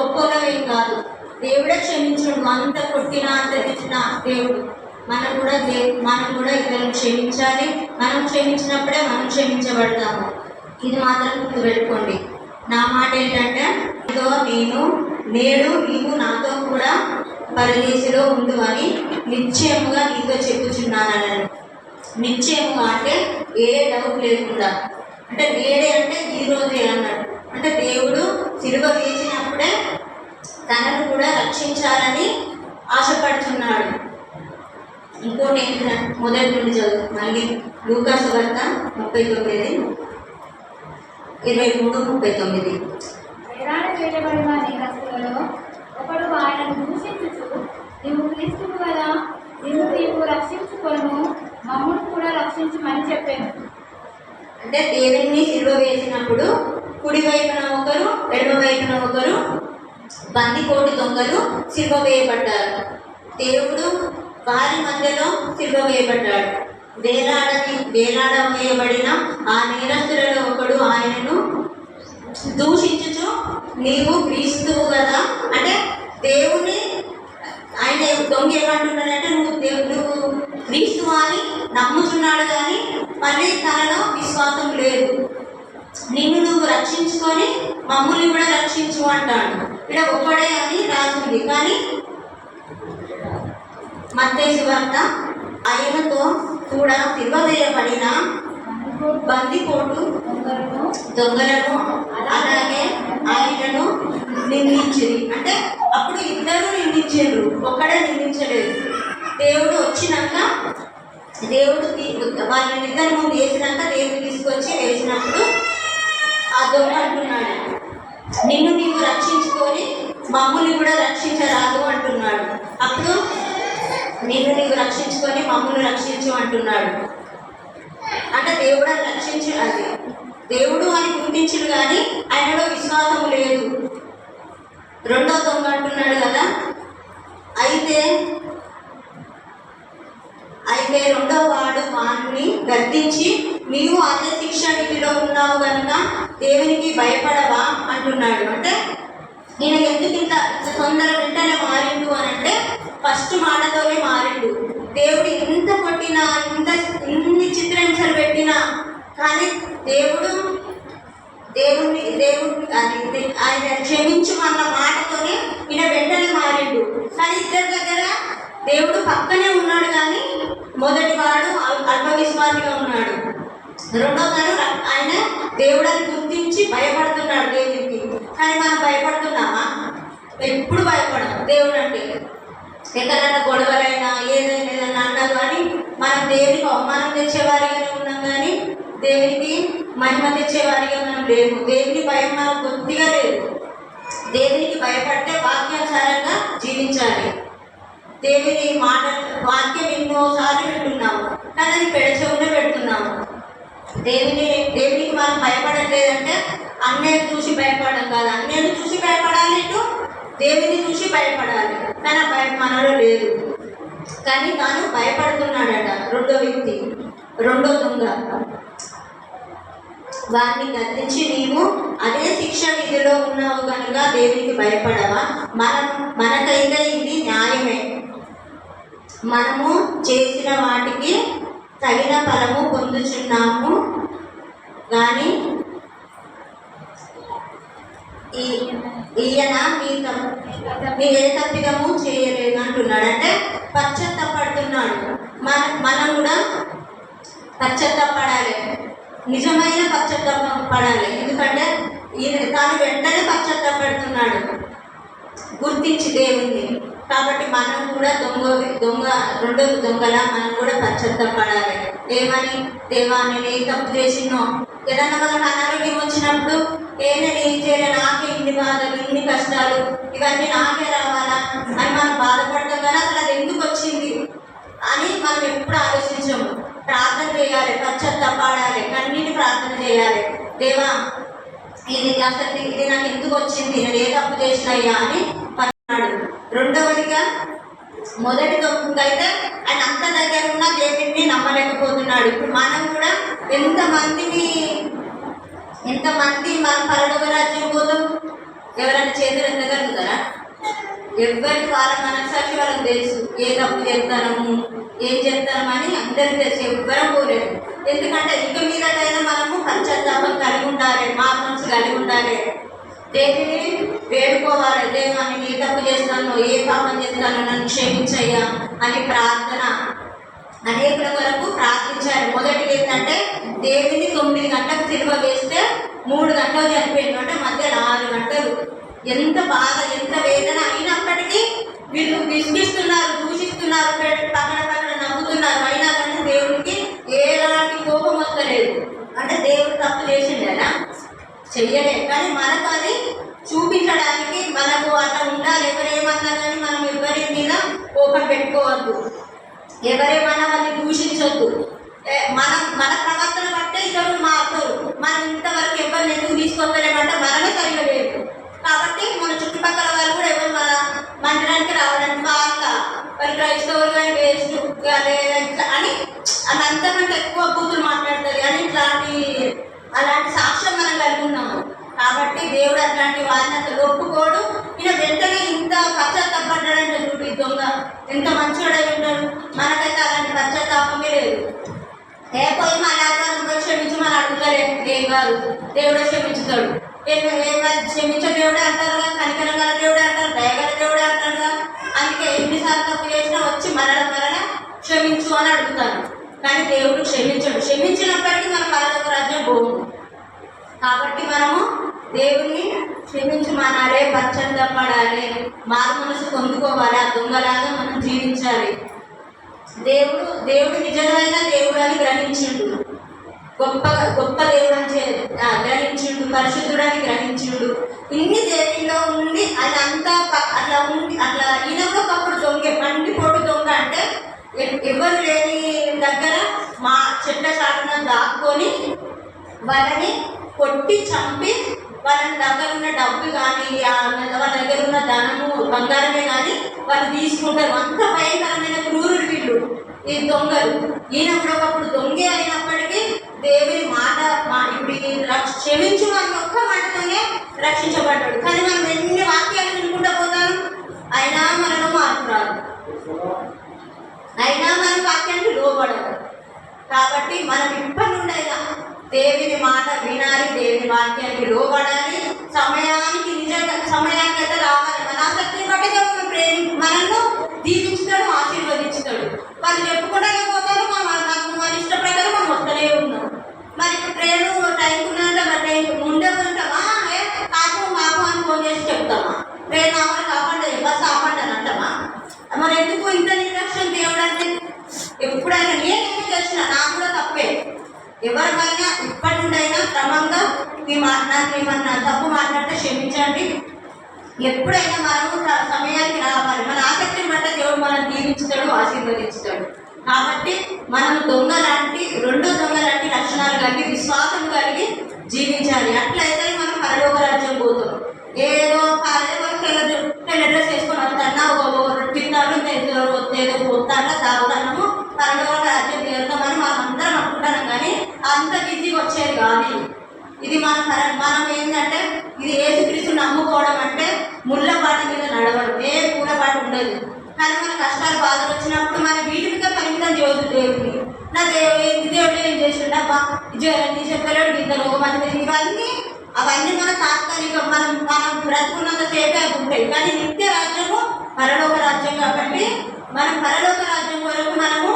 గొప్పగా ఏం కాదు. దేవుడే క్షమించడు. అంత కొట్టినా అంత తెచ్చిన దేవుడు మనం కూడా దేవు మనం కూడా ఇతరులను క్షమించాలి. మనం క్షమించినప్పుడే మనం క్షమించబడతాము. ఇది మాత్రం గుర్తుపెట్టుకోండి. నా మాట ఏంటంటే ఇదో నేను నేడు నీవు నాతో కూడా పరదేశిలో ఉండు అని నిశ్చయముగా నీతో చెప్పుచున్నానని. నిశ్చయముగా అంటే ఏ డౌట్ లేకుండా. అంటే నేడే అంటే ఈ రోజే అన్నాడు. అంటే దేవుడు సిలువ వేసినప్పుడే రక్షించాలని ఆశపడుతున్నాడు. ఇంకోటి ఏంటంటే మొదటి నుండి చదువు మళ్ళీ లూకాసు వార్త ముప్పై తొమ్మిది ఇరవై మూడు ముప్పై తొమ్మిది. వేలాడ చేయబడిన నేరస్తులలో ఒకడు ఆయనను దూషించుచు నీవు క్రీస్తువు కదా నిన్ను నీవు రక్షించుకొను మమ్మును కూడా రక్షించమని చెప్పాను. అంటే దేవుణ్ణి సిలువ వేసినప్పుడు కుడి వైపున ఒకరు ఎడమ వైపున ఒకరు బందికోటి దొంగలు సిలువ వేయబడ్డారు దేవుడు వారి మధ్యలో సిలువ వేయబడ్డాడు వేలాడని వేలాడ వేయబడిన ఆ నేరస్తులలో ఒకడు ఆయనను దూషించుచు నీవు క్రీస్తువు కదా? అంటే దేవుని ఆయన దొంగ ఏమంటున్నాడంటే నువ్వు దేవుడు క్రీస్తు అని నమ్ముతున్నాడు కానీ మళ్ళీ తనలో విశ్వాసం లేదు. నిన్ను నువ్వు రక్షించుకొని మమ్మల్ని కూడా రక్షించు అంటాడు. ఇక్కడ ఒక్కడే అని రాసింది కానీ మత్తేసు వార్త ఆయనతో కూడా సిల్వవేయబడిన బందిపోటు దొంగలను అలాగే ఆయనను నిందించింది అంటే అప్పుడు ఇద్దరు నిందించారు ఒక్కడే నిందించలేదు. దేవుడు వచ్చినాక దేవుడు వాళ్ళని ఇద్దరు ముందు వేసినాక దేవుడు తీసుకొచ్చి వేసినప్పుడు ఆ దొంగ అంటున్నాడు. నిన్ను నీ రక్షించుకొని మమ్మల్ని కూడా రక్షించరాదు అంటున్నాడు. అప్పుడు నిన్ను నీవు రక్షించుకొని మమ్మల్ని రక్షించు అంటున్నాడు. అంటే దేవుడు అని రక్షించు అది దేవుడు అని గుర్తించడు కానీ ఆయనలో విశ్వాసం లేదు. రెండో దొంగ అంటున్నాడు కదా. అయితే అయితే రెండో వాడు వాడిని గద్దించి నీవు అదే శిక్ష విధిలో ఉన్నావు కనుక దేవునికి భయపడవా అంటున్నాడు. అంటే నేను ఎందుకు ఇంత తొందర వెంటనే మారిండు అని అంటే ఫస్ట్ మాటతోనే మారిండు. దేవుడు ఇంత కొట్టినా ఇంత ఇన్ని చిత్రహింసలు పెట్టినా కానీ దేవుడు దేవుడిని దేవుడు అది ఆయన ఆయన క్షమించమన్న మాటతోనే ఈయన వెంటనే మారిండు. కానీ ఇద్దరి దగ్గర దేవుడు పక్కనే ఉన్నాడు కానీ మొదటి వాడు అల్ప విశ్వాసిగా ఉన్నాడు. రెండోసారి ర- ఆయన దేవుడని గుర్తించి భయపడుతున్నాడు దేవునికి. కానీ మనం భయపడుతున్నామా? ఎప్పుడు భయపడం దేవుడు అంటే. ఎక్కడైనా గొడవలైనా ఏదైనా ఏదైనా అన్నా కానీ మనం దేవునికి అవమానం తెచ్చేవారిగానే ఉన్నాం కానీ దేవునికి మహిమ తెచ్చేవారిగా మనం లేము. దేవుని భయం మనం కొద్దిగా లేదు. దేవునికి భయపడితే వాక్యాచారంగా జీవించాలి. దేవుని మాట వాక్యం ఎన్నోసార్లు పెట్టున్నాము కానీ అది పెడచెవునే పెడుతున్నాము. దేవుని దేవునికి మనం భయపడట్లేదంటే అన్నయ్య చూసి భయపడడం కాదు. అన్నయ్యను చూసి భయపడాలి ఇటు దేవుని చూసి భయపడాలి. కానీ ఆ భయం మనలో లేదు. కానీ తాను భయపడుతున్నాడట. రెండో వ్యక్తి రెండో దొంగ. వారిని గద్దించి నీవు అదే శిక్ష విధిలో ఉన్నావు కనుక దేవునికి భయపడవా? మనం మనకైతే ఇది న్యాయమే. మనము చేసిన వాటికి తగిన ఫలము పొందుచున్నాము. కానీ ఈ ఈయన మీ మీ ఏ తప్పిదము చేయలేదు అంటున్నాడు అంటే పశ్చత్తపడుతున్నాడు. మన మనం కూడా పశ్చత్తపడాలి. నిజమైన పశ్చత్తపడాలి. పడాలి ఎందుకంటే ఈయన తాను వెంటనే పశ్చత్తపడుతున్నాడు. గుర్తించి దేవుణ్ణి. కాబట్టి మనం కూడా దొంగ దొంగ రెండు దొంగల మనం కూడా పశ్చాత్తపడాలి ఏమని? దేవా నేను ఏ తప్పు చేసినో? ఏదన్నా వాళ్ళకి అనారోగ్యం వచ్చినప్పుడు ఏదైనా ఏం చేయాలి నాకే ఇన్ని బాధలు ఇన్ని కష్టాలు ఇవన్నీ నాకే రావాలా? అని మనం బాధపడతాం కానీ అసలు అది ఎందుకు వచ్చింది? అని మనం ఎప్పుడు ఆలోచించము. ప్రార్థన చేయాలి పశ్చాత్తాపడాలి కన్నీటి ప్రార్థన చేయాలి. దేవా ఇది అసలు ఇది నాకు ఎందుకు వచ్చింది? నేను ఏ తప్పు చేసినయ్యా అని మొదటి దొంగ ఆయన అంత దగ్గర ఉన్న దేవుడిని నమ్మలేకపోతున్నాడు. ఇప్పుడు మనం కూడా ఎంతమందిని ఎంతమంది మన పరలోక రాజ్యం పోతాం ఎవరైనా చేతులు ఎత్తగలుగుతారా? ఎవరికి వాళ్ళ మనసాక్షి వాళ్ళకి తెలుసు. ఏ తప్పు చేస్తాము ఏం చేస్తాము అని అందరికి తెలుసు. ఎవ్వరం పోలేదు. ఎందుకంటే ఇక మీదకైనా మనము పశ్చాత్తాపం కలిగి ఉండాలి మా మనసు కలిగి ఉండాలి. దేవిని వేడుకోవాలి దేవా నేను ఏ తప్పు చేస్తాను ఏ పాపం చేస్తాను నన్ను క్షమించయ్యా అని ప్రార్థన. అనేకుల వరకు ప్రార్థించారు మొదటి ఏంటంటే దేవుని తొమ్మిది గంటలకు సిలువ వేస్తే మూడు గంటలు చనిపోయింది అంటే మధ్య ఆరు గంటలు. ఎంత బాధ ఎంత వేదన అయినప్పటికీ వీళ్ళు విసిగిస్తున్నారు దూషిస్తున్నారు పక్కన పక్కన నవ్వుతున్నారు. అయినా కానీ దేవుడికి ఎలాంటి కోపం వస్తలేదు. అంటే దేవుడు తప్పు చేసిన చెయ్యలేదు కానీ మనకు అది చూపించడానికి మనకు అట్లా ఉండాలి. ఎవరేమన్నా కానీ మనం ఎవరి మీద కోపం పెట్టుకోవద్దు. ఎవరేమన్నా వాళ్ళని దూషించొద్దు. మన మన ప్రవర్తన బట్టే ఇతరులు మారుతారు. మనం ఇంతవరకు ఎవరిని ఎందుకు తీసుకొస్తలేమంటే మనమే సరిగా లేదు. కాబట్టి మన చుట్టుపక్కల వాళ్ళు కూడా ఎవరు మన మందిరానికి రావడానికి వాళ్ళ మరి క్రైస్తవులు కానీ వేస్ట్ లేదా అని అని అంతకంటే ఎక్కువ బూతులు మాట్లాడతారు. కానీ ఇట్లాంటి అలాంటి సాక్ష్యం మనం కలిగి ఉన్నాము. కాబట్టి దేవుడు అట్లాంటి వారిని అసలు ఒప్పుకోడు. ఈయన వెంటనే ఇంత పశ్చాత్తాపడ్డాడంటే చూడు ఈ దొంగ. ఎంత మంచివాడై ఉంటాడు? మనకైతే అలాంటి పశ్చాత్తాపమే లేదు. ఏ పోయి మన ఆత్మను క్షమించి మన అడుగుతారు ఏం కాదు. దేవుడే క్షమించుతాడు. క్షమించే దేవుడే అంటారు కదా? కనికరం గల దేవుడే అంటారు. దయగల దేవుడే అంటారు కదా? అందుకే ఎన్నిసార్లు తప్పు చేసినా వచ్చి మరణ మరణ క్షమించు అని అడుగుతాను. కానీ దేవుడు క్షమించడు. క్షమించినప్పటికీ మన భూమి. కాబట్టి మనము దేవుణ్ణి క్షమించమనాలి పశ్చాత్తపడాలి మారు మనసు పొందుకోవాలి ఆ దొంగలాగా మనం జీవించాలి. దేవుడు దేవుడు నిజమైన దేవుడు అని గ్రహించిండు. గొప్ప గొప్ప దేవుడు అని చే- గ్రహించిండు పరిశుద్ధుడు అని గ్రహించిండు. ఇన్ని దేవుల్లో ఉండి అదంతా ప- అట్లా ఉండి అట్లా ఈయన ఒకప్పుడు దొంగ పండి పొట్టు దొంగ అంటే ఎ- ఎవరు లేని దగ్గర మా చెట్ల చాటున దాక్కొని వాళ్ళని కొట్టి చంపి వాళ్ళ దగ్గర ఉన్న డబ్బు కానీ వాళ్ళ దగ్గర ఉన్న ధనము బంగారమే కానీ వాళ్ళు తీసుకుంటారు. అంత భయంకరమైన క్రూరులు వీళ్ళు. ఈ దొంగలు. ఈయన కూడా ఒకప్పుడు దొంగే అయినప్పటికీ దేవుని మాట మా ఇప్పుడు క్షమించు అని ఒక్క మాటతోనే రక్షించబడ్డాడు. కానీ మనం ఎన్ని వాక్యాలు వినుకుంటూ పోతాం అయినా మనలో మార్పు రాదు. అయినా మనం వాక్యానికి లోబడదు. కాబట్టి మనం ఇప్పటి నుండి అయినా దేవుని మాట వినాలి దేవుని వాక్యానికి లోబడాలి. సమయానికి నిజంగా సమయానికి అయితే రావాలి. మన ఆసక్తిని బట్టి దేవుడు ప్రేమి మనల్ని దీవించుతాడు ఆశీర్వదించుతాడు. వాళ్ళు చెప్పుకుంటే పోతారు మన మన- మన ఇష్ట ప్రకారం మనం వస్తూనే ఉన్నాం మరి ఇప్పుడు ట్రైన్ టైంకి ఉన్నదంటే మరి టైం ముందే ఉంటామా ఏ కాకు మాకు అని ఫోన్ చేసి చెప్తామా ట్రైన్ ఆపండి కాపాడి బస్ ఆపండి అని అంటామా మరి ఎందుకు ఇంత నిర్లక్ష్యం దేవుడు అంటే ఎప్పుడైనా నేను ఎందుకు చేసిన నాకు కూడా తప్పే ఎవరికైనా ఇప్పటి నుండైనా క్రమంగా మీ ఏమన్నా తప్పు మాట్లాడితే క్షమించండి. ఎప్పుడైనా మనము త- సమయానికి రావాలి. మన ఆసక్తిని బట్ట దేవుడు మనం దీవించుతాడు ఆశీర్వదించుతాడు. కాబట్టి మనం దొంగ లాంటి రెండు దొంగ లాంటి లక్షణాలు కలిగి విశ్వాసం కలిగి జీవించాలి. అట్లయితే మనం పరలోక రాజ్యం పోతాం. ఏదో ఏదో తెల్ల చేసుకుని డ్రెస్ వేసుకొని వస్తానా? తిన్నాడు ఏదో ఏదో పోతానా? తాగుతాము పరలోక రాజ్యం చేరుతామని మనం అందరం అనుకుంటాం కానీ అంత బిజీగా వచ్చేది కానీ ఇది మన మనం ఏంటంటే ఇది ఏసుక్రీస్తు నమ్ముకోవడం అంటే ముళ్ళపాటి మీద నడవడం. ఏ కూడపాటు ఉండదు. కానీ మన కష్టాలు బాధలు వచ్చినప్పుడు మన వీటి మీద పరిమితం చేయదు దేవుడిని నా దేవుడు దేవుడు ఏం చేసిండు? అబ్బా జ్వరం చెప్పలేడు ఇంత లోకమంది ఇవన్నీ అవన్నీ మన తాత్కాలిక మనం మనం బ్రతుకున్నంత సేపే ఉంటాయి. కానీ నిత్య రాజ్యము పరలోక రాజ్యం కాబట్టి మనం పరలోక రాజ్యం వరకు మనము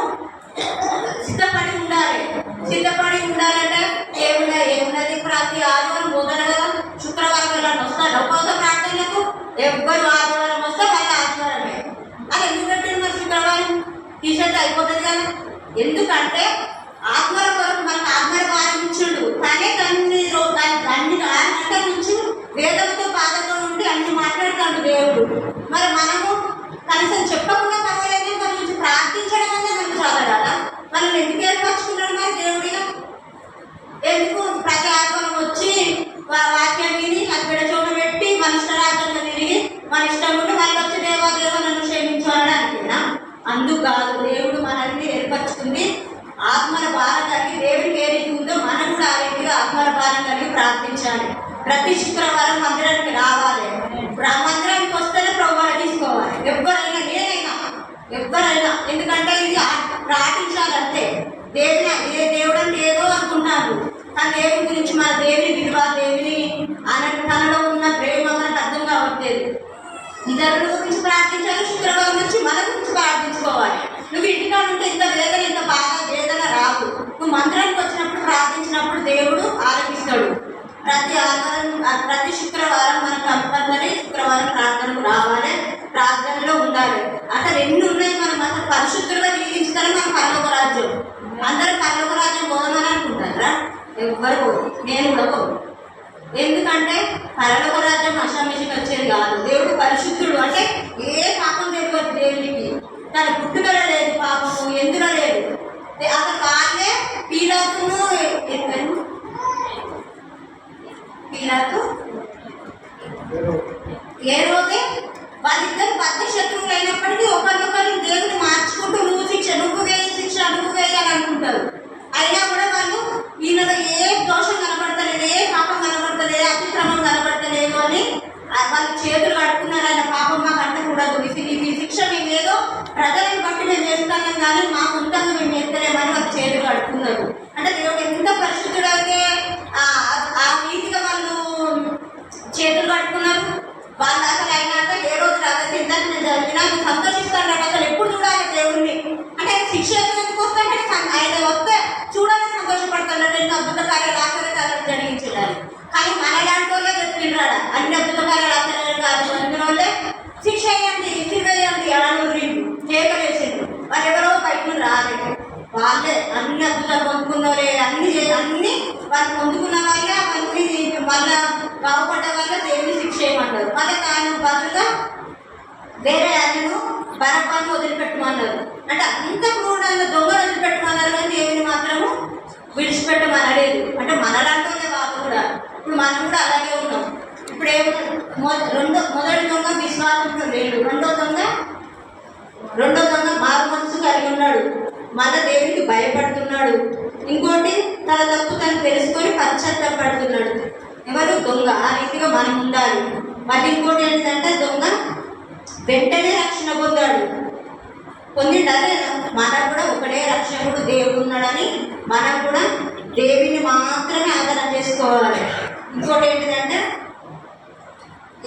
సిద్ధపడి ఉండాలి. సిద్ధపడి ఉండాలంటే ఏమున్నా ఏమున్నది? ప్రతి ఆదివారం పోతారు కదా? శుక్రవారం వెళ్ళాలని వస్తారు ఉపవాస ప్రార్థనలకు? ఎవ్వరు ఆదివారం వస్తే వాళ్ళ ఆదివారమే. అది ఎందుకు మరి శుక్రవారం? టీషర్ట్ అయిపోతుంది కదా. ఎందుకంటే ఆత్మల కొరకు మనకు ఆత్మల పాలించుడు తనే కానీ అన్ని అన్ని- అన్ని వేదంతో గంటల నుంచి పాదతో ఉండి అన్ని మాట్లాడుతాడు దేవుడు. మరి మనము కనీసం చెప్పకుండా పర్వాలేదు మన గురించి ప్రార్థించడం అనేది మనకు చాలా కదా మనం ఎందుకు ఏర్పరచుకున్నాడు మరి దేవుడిగా ఎందుకు ప్రతి ఆత్మను వచ్చి వా- వాక్యం విని అక్కడ చోట పెట్టి మన ఇష్టరాజ్యంలో తిరిగి మన ఇష్టం ఉండి మళ్ళీ వచ్చి దేవా దేవా నన్ను క్షమించాలనుకున్నా అందుకాదు దేవుడు మనల్ని ఏర్పరచుకుంది. ఆత్మల భారం కలిగి దేవుడికి ఏ రీతి ఉందో మనం కూడా ఆ రీతిగా ఆత్మల భారం కలిగి ప్రార్థించాలి. ప్రతి శుక్రవారం మందిరానికి రావాలి. మందిరానికి వస్తేనే ప్రభుత్వం తీసుకోవాలి. ఎవరైనా నేనైనా ఎవరైనా ఎందుకంటే ఇది ప్రార్థించాలంటే దేవుని ఏ దేవుడు అంటే ఏదో అనుకుంటారు. తన దేవుని గురించి మన దేవుని విలువ దేవుని అనంత తనలో ఉన్న ప్రేమ మనకు అర్థం కావట్లేదు. ఇతరుల గురించి ప్రార్థించాలి శుక్రవారం నుంచి మన గురించి ప్రార్థించుకోవాలి. నువ్వు ఇంటికా ఉంటే ఇంత వేదన ఇంత బాధ వేదన రాదు. నువ్వు మందిరానికి వచ్చినప్పుడు ప్రార్థించినప్పుడు దేవుడు ఆలకిస్తాడు. ప్రతి ఆదివారం ప్రతి శుక్రవారం మనం కంపల్సరీ శుక్రవారం ప్రార్థనకు రావాలి. ప్రార్థనలో ఉండాలి. అసలు ఎన్ని ఉన్నాయి మనం? అసలు పరిశుద్ధులుగా జీవించుతారని మన పర్లోక రాజ్యం? అందరూ పర్లోక రాజ్యం పోదామని అనుకుంటారా? ఎవ్వరు నేను కూడా ఎందుకంటే పరలోక రాజ్యం అశామేషకి వచ్చేది కాదు. దేవుడు పరిశుద్ధుడు. అంటే ఏ పాపం తెలియదు దేవునికి. తన పుట్టుకల లేదు పాపము ఎందులో లేదు. దే- అసలు వాళ్ళే పీలాతును పీలాతు ఏ రోజే వాళ్ళిద్దరు పెద్ద శత్రువులు అయినప్పటికీ ఒకరినొకరు దేవుని మార్చుకుంటూ నువ్వు శిక్ష నువ్వు వేయి శిక్ష నువ్వు వేయాలి అనుకుంటారు అయినా కూడా వాళ్ళు ఈయనలో ఏ దోషం కనబడతలేదు ఏ పాపం కనబడతలేదు అతిక్రమం కనబడతలేదు అని వాళ్ళు చేతులు కడుక్కున్నారు. ఆయన పాపం మాకు అంటకూడదు. ఇది శిక్ష మేము ఏదో ప్రజలను బట్టి మేము చేస్తాం కానీ మా సొంతంగా మేము ఎత్తలేమని వాళ్ళు చేతులు కడుక్కున్నారు అంటే దేవుడు ఎంత పరిశుద్ధుడు అయితే ఆ- ఆ రీతిగా వాళ్ళు చేతులు కట్టుకున్నారు వాళ్ళు అసలు అయినాక ఏ రోజు రాత్రి తింటాను నాకు సంతోషిస్తాను నేను అసలు ఎప్పుడు చూడాలి దేవుడిని? అంటే ఆయన శిక్ష ఎందుకు వస్తుంటే ఆయన వస్తే చూడాలని సంతోషపడుతున్నాడు ఎన్నో అద్భుత కార్యాలు ఆశ్చర్య కార్యాలు జరిగించాలి కానీ మన లాంటి వాళ్ళే అన్ని అద్భుత కార్యాలు ఆశ్చర్య కార్యాలు జరిగిన వాళ్ళే శిక్ష అయ్యండి సిరివేయండి అలా చేయకలేసిండు వాళ్ళు ఎవరో బయట రాలేదు. వాళ్ళే అన్ని అద్భుతాలు పొందుకున్నారే అన్ని అన్ని వాళ్ళు పొందుకున్న వాళ్ళే అవన్నీ వాళ్ళ బాగుపడ్డ వాళ్ళ దేవుని శిక్ష చేయమన్నారు మళ్ళీ ఆయన బదులుగా వేరే ఆయనను బరబ్బాను వదిలిపెట్టమన్నారు. అంటే అంత క్రూరంగా దొంగలు వదిలిపెట్టమన్నారు కానీ దేవుని మాత్రము విడిచిపెట్టమనలేదు. అంటే మనలాంటి వాళ్ళు కూడా. ఇప్పుడు మనం కూడా అలాగే ఉన్నాం. ఇప్పుడు ఏమో మొ- రెండో మొదటి దొంగ విశ్వాసంతో లేడు. రెండో దొంగ రెండో దొంగ మారు మనసు కలిగి ఉన్నాడు. మన దేవునికి భయపడుతున్నాడు. ఇంకోటి తన తప్పు తను తెలుసుకొని పశ్చాత్తాపడుతున్నాడు. ఎవరు? దొంగ. ఆ రీతిగా మనం ఉండాలి. మళ్ళీ ఇంకోటి ఏంటంటే దొంగ వెంటనే రక్షణ పొందాడు. పొందిండు అదే మనకు కూడా ఒకటే రక్షకుడు దేవుడు ఉన్నాడని మనం కూడా దేవుని మాత్రమే ఆదరణ చేసుకోవాలి. ఇంకోటి ఏంటిదంటే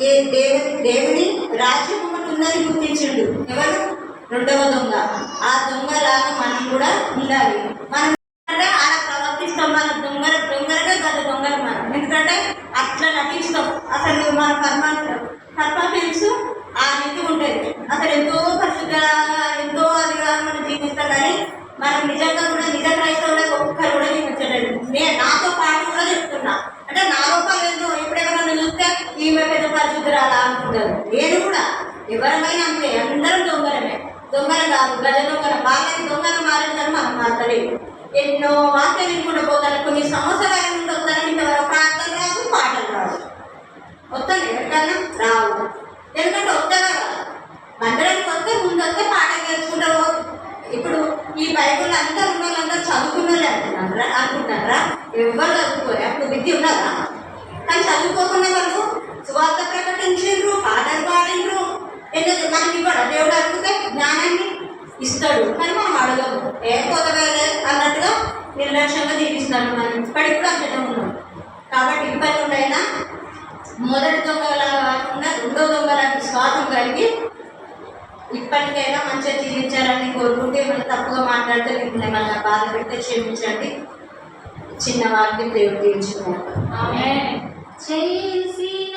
ఏ దేవుని దేవుని రాజ్యం ఒకటి ఉందని గుర్తించిండు. ఎవరు? రెండవ దొంగ. ఆ దొంగలాగా మనం కూడా ఉండాలి. మనం అంటే అలా ప్రవర్తిస్తాం. మన దొంగల దొంగరగా గత దొంగలు మనం. ఎందుకంటే అట్లా నటిస్తాం. అసలు మన పర్మ పర్ఫార్మెన్స్ ఆ స్థితి ఉంటుంది. అసలు ఎంతో పరిశుద్ధంగా ఎంతో అదిగా మనం జీవిస్తాం కానీ మనం నిజంగా కూడా నిజ క్రైస్తవులకు ఒక్కరు కూడా జీవించలేదు నేను నాతో పాటు కూడా చెప్తున్నా. అంటే నా రూపాయలు ఏంటో ఇప్పుడు ఎవరైనా చూస్తే ఈమె పెద్ద పరిశుద్ధురాలా అనుకుంటారు. నేను కూడా ఎవరమైనా అంతే అందరం దొంగలమే. దొంగలు కాదు గజ దొంగల. వాళ్ళకి దొంగలు మారిందని మనం మారలేదు ఎన్నో వాక్యాలు వినుకుంటూ పోతారు. కొన్ని సంవత్సరాల నుండి వస్తారని ఇంతవరకు ప్రార్థన రాదు పాటలు రాదు వస్తాను ఎవరికన్నా రావు. ఎందుకంటే వస్తారా మందిరానికి వస్తే ముందు వస్తే పాట నేర్చుకుంటారు ఇప్పుడు ఈ బైబుల్ అంతా ఉన్న వాళ్ళందరూ చదువుకున్న వాళ్ళే అనుకుంటున్నారా? ఎవరు చదువుకోరు. అప్పుడు విద్య ఉన్నారా కానీ చదువుకోకుండా వాళ్ళు సువార్త ప్రకటించిండ్రు పాటలు పాడిండ్రు ఎన్నో మనకి ఇవ్వడు. దేవుడు అడిగితే జ్ఞానాన్ని ఇస్తాడు. కానీ మనం అడగము. ఏ కొత్తగా అన్నట్టుగా నిర్లక్ష్యంగా జీవిస్తాడు మనం. ఇప్పటికి కూడా అంతనే ఉన్నాం. కాబట్టి ఇబ్బంది ఉండైనా? మొదటి దొంగలా కాకుండా రెండో దొంగల విశ్వాసం కలిగి ఇప్పటికైనా మంచిగా జీవించాలని కోరుకుంటే ఏమైనా తప్పుగా మాట్లాడితే మీకు ఏమైనా బాధ పెడితే క్షమించండి. చిన్న వాక్యం దేవుడు తీర్చుకున్నాను ఆమె చేసి